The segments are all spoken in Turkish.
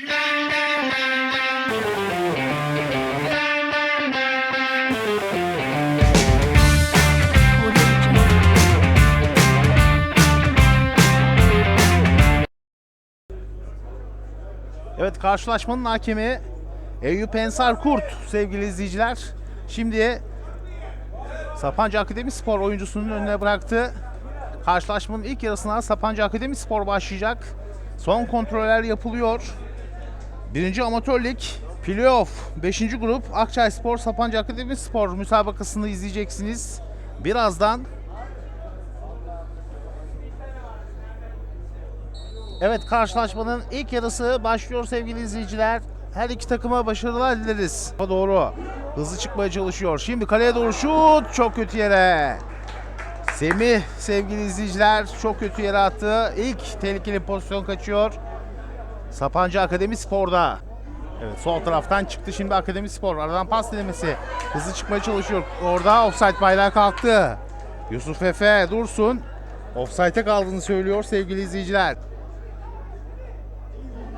Evet karşılaşmanın hakemi Eyüp Ensar Kurt sevgili izleyiciler. Şimdi Sapanca Akademi Spor oyuncusunun önüne bıraktı. Karşılaşmanın ilk yarısına Sapanca Akademi Spor başlayacak. Son kontroller yapılıyor. Birinci Amatör Lig Playoff 5. grup Akçay Spor Sapanca Akademi Spor müsabakasını izleyeceksiniz. Birazdan Evet karşılaşmanın ilk yarısı başlıyor sevgili izleyiciler. Her iki takıma başarılar dileriz. Doğru. Hızlı çıkmaya çalışıyor. Şimdi kaleye doğru şut. Çok kötü yere. Semih sevgili izleyiciler çok kötü yere attı. İlk tehlikeli pozisyon kaçıyor. Sapanca Akademi Spor'da. Evet sol taraftan çıktı şimdi Akademi Spor. Aradan pas denemesi. Hızlı çıkmaya çalışıyor. Orada offside bayrağı kalktı. Yusuf Efe dursun. Offside'e kaldığını söylüyor sevgili izleyiciler.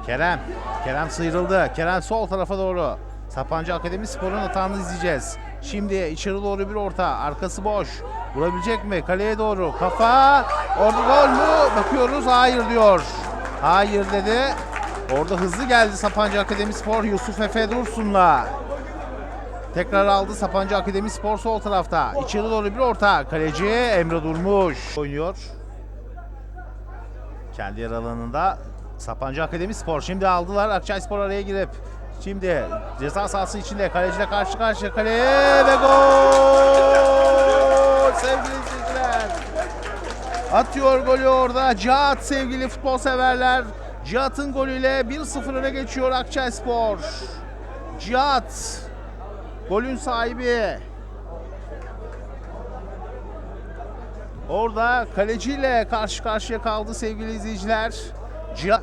Kerem. Kerem sıyrıldı. Kerem sol tarafa doğru. Sapancı Akademi Spor'un atağını izleyeceğiz. Şimdi içeri doğru bir orta. Arkası boş. Vurabilecek mi? Kaleye doğru. Kafa. Orada gol mü? Bakıyoruz. Hayır diyor. Hayır dedi. Orada hızlı geldi Sapancı Akademi Spor. Yusuf Efe Dursun'la. Tekrar aldı Sapancı Akademi Spor sol tarafta. İçeri doğru bir orta. Kaleci Emre Durmuş oynuyor. Kendi yer alanında Sapancı Akademi Spor. Şimdi aldılar Akçay Spor araya girip. Şimdi ceza sahası içinde kaleciyle karşı karşıya kaleye ve gol! Sevgili izleyiciler. Atıyor golü orada. Cihat sevgili futbol severler. Cihat'ın golüyle 1-0 öne geçiyor Akçay Spor. Cihat golün sahibi. Orada kaleciyle karşı karşıya kaldı sevgili izleyiciler. Cihat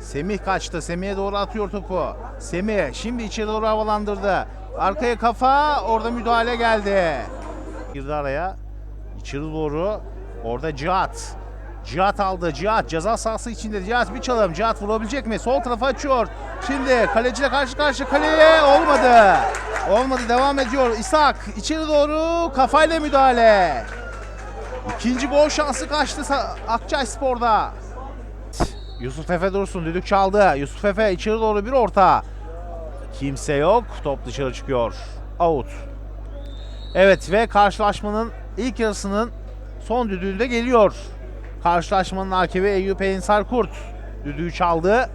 Semih kaçtı. Semih'e doğru atıyor topu. Semih şimdi içeri doğru havalandırdı. Arkaya kafa orada müdahale geldi. Girdi araya. İçeri doğru. Orada Cihat. Cihat aldı. Cihat ceza sahası içinde. Cihat bir çalım. Cihat vurabilecek mi? Sol tarafa açıyor. Şimdi kaleciyle karşı karşı kaleye olmadı. Olmadı. Devam ediyor. İshak içeri doğru kafayla müdahale. İkinci gol şansı kaçtı Akçay Spor'da. Yusuf Efe dursun. Düdük çaldı. Yusuf Efe içeri doğru bir orta. Kimse yok. Top dışarı çıkıyor. Out. Evet ve karşılaşmanın ilk yarısının son düdüğü de geliyor. Karşılaşmanın hakemi Eyüp Ensar Kurt düdüğü çaldı.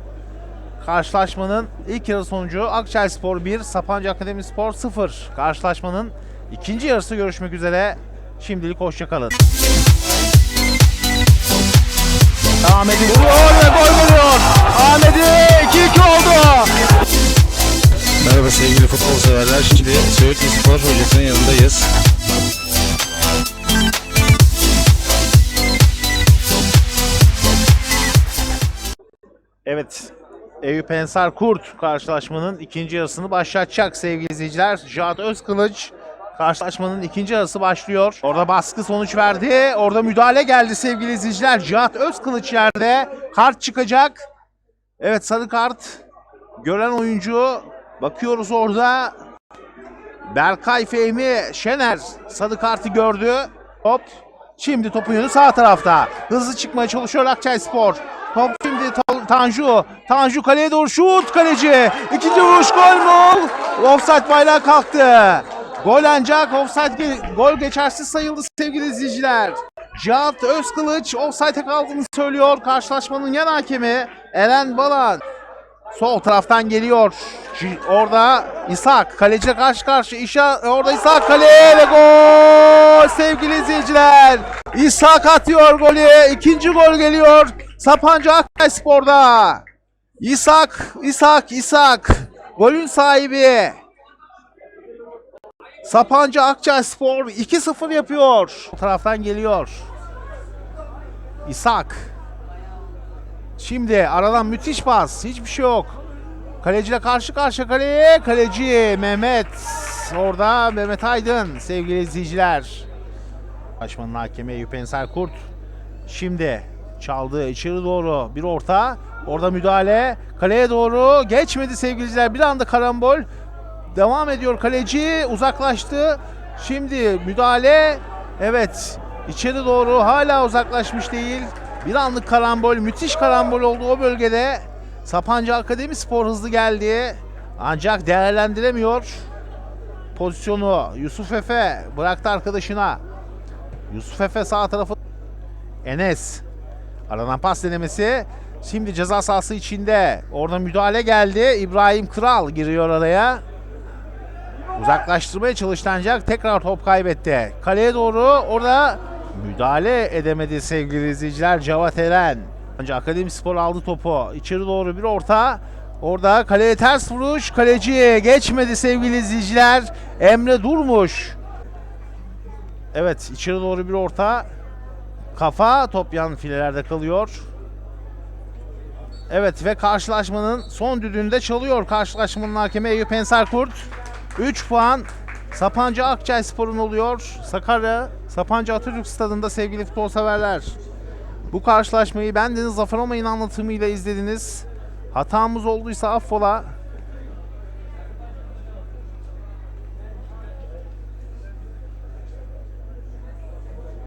Karşılaşmanın ilk yarı sonucu Akçay Spor 1, Sapanca Akademi Spor 0. Karşılaşmanın ikinci yarısı görüşmek üzere. Şimdilik hoşçakalın. Ahmet'i vuruyor ve gol buluyor. Ahmet'i 2-2 oldu. Merhaba sevgili futbol severler. Şimdi Söğütlü Spor hocasının yanındayız. Evet. Eyüp Ensar Kurt karşılaşmanın ikinci yarısını başlatacak sevgili izleyiciler. Cihat Özkılıç karşılaşmanın ikinci yarısı başlıyor. Orada baskı sonuç verdi. Orada müdahale geldi sevgili izleyiciler. Cihat Özkılıç yerde. Kart çıkacak. Evet sarı kart. Gören oyuncu bakıyoruz orada. Berkay Fehmi Şener sarı kartı gördü. Hop. Şimdi topun yönü sağ tarafta. Hızlı çıkmaya çalışıyor Akçay Spor. Top Tanju. Tanju kaleye doğru şut kaleci. İkinci vuruş gol mü? Offside bayrağı kalktı. Gol ancak offside gol geçersiz sayıldı sevgili izleyiciler. Cihat Özkılıç offside'e kaldığını söylüyor. Karşılaşmanın yan hakemi Eren Balan. Sol taraftan geliyor. Orada İshak kaleciyle karşı karşı. İşa orada İshak kaleye ve gol sevgili izleyiciler. İshak atıyor golü. İkinci gol geliyor. Sapanca Akkay Spor'da. İshak, İshak, İshak. Golün sahibi. Sapanca Akçay Spor 2-0 yapıyor. Taraftan geliyor. İshak. Şimdi aradan müthiş pas. Hiçbir şey yok. Kaleciyle karşı karşıya kaleye. Kaleci Mehmet. Orada Mehmet Aydın sevgili izleyiciler. Başmanın hakemi Eyüp Ensar Kurt. Şimdi Çaldı içeri doğru bir orta. Orada müdahale. Kaleye doğru geçmedi sevgiliciler. Bir anda karambol. Devam ediyor kaleci. Uzaklaştı. Şimdi müdahale. Evet. içeri doğru hala uzaklaşmış değil. Bir anlık karambol. Müthiş karambol oldu o bölgede. Sapanca Akademi Spor hızlı geldi. Ancak değerlendiremiyor pozisyonu. Yusuf Efe bıraktı arkadaşına. Yusuf Efe sağ tarafı. Enes. Aranan pas denemesi. Şimdi ceza sahası içinde. Orada müdahale geldi. İbrahim Kral giriyor araya. Uzaklaştırmaya çalıştı ancak tekrar top kaybetti. Kaleye doğru orada müdahale edemedi sevgili izleyiciler. Cavat Eren. Ancak Akademi Spor aldı topu. İçeri doğru bir orta. Orada kaleye ters vuruş. Kaleci geçmedi sevgili izleyiciler. Emre Durmuş. Evet içeri doğru bir orta. Kafa top yan filelerde kalıyor. Evet ve karşılaşmanın son düdüğünde çalıyor karşılaşmanın hakemi Eyüp Ensarkurt. 3 puan Sapanca Akçay Spor'un oluyor. Sakarya Sapanca Atatürk Stadı'nda sevgili futbol severler. Bu karşılaşmayı ben Deniz Zafer Olmay'ın anlatımıyla izlediniz. Hatamız olduysa affola.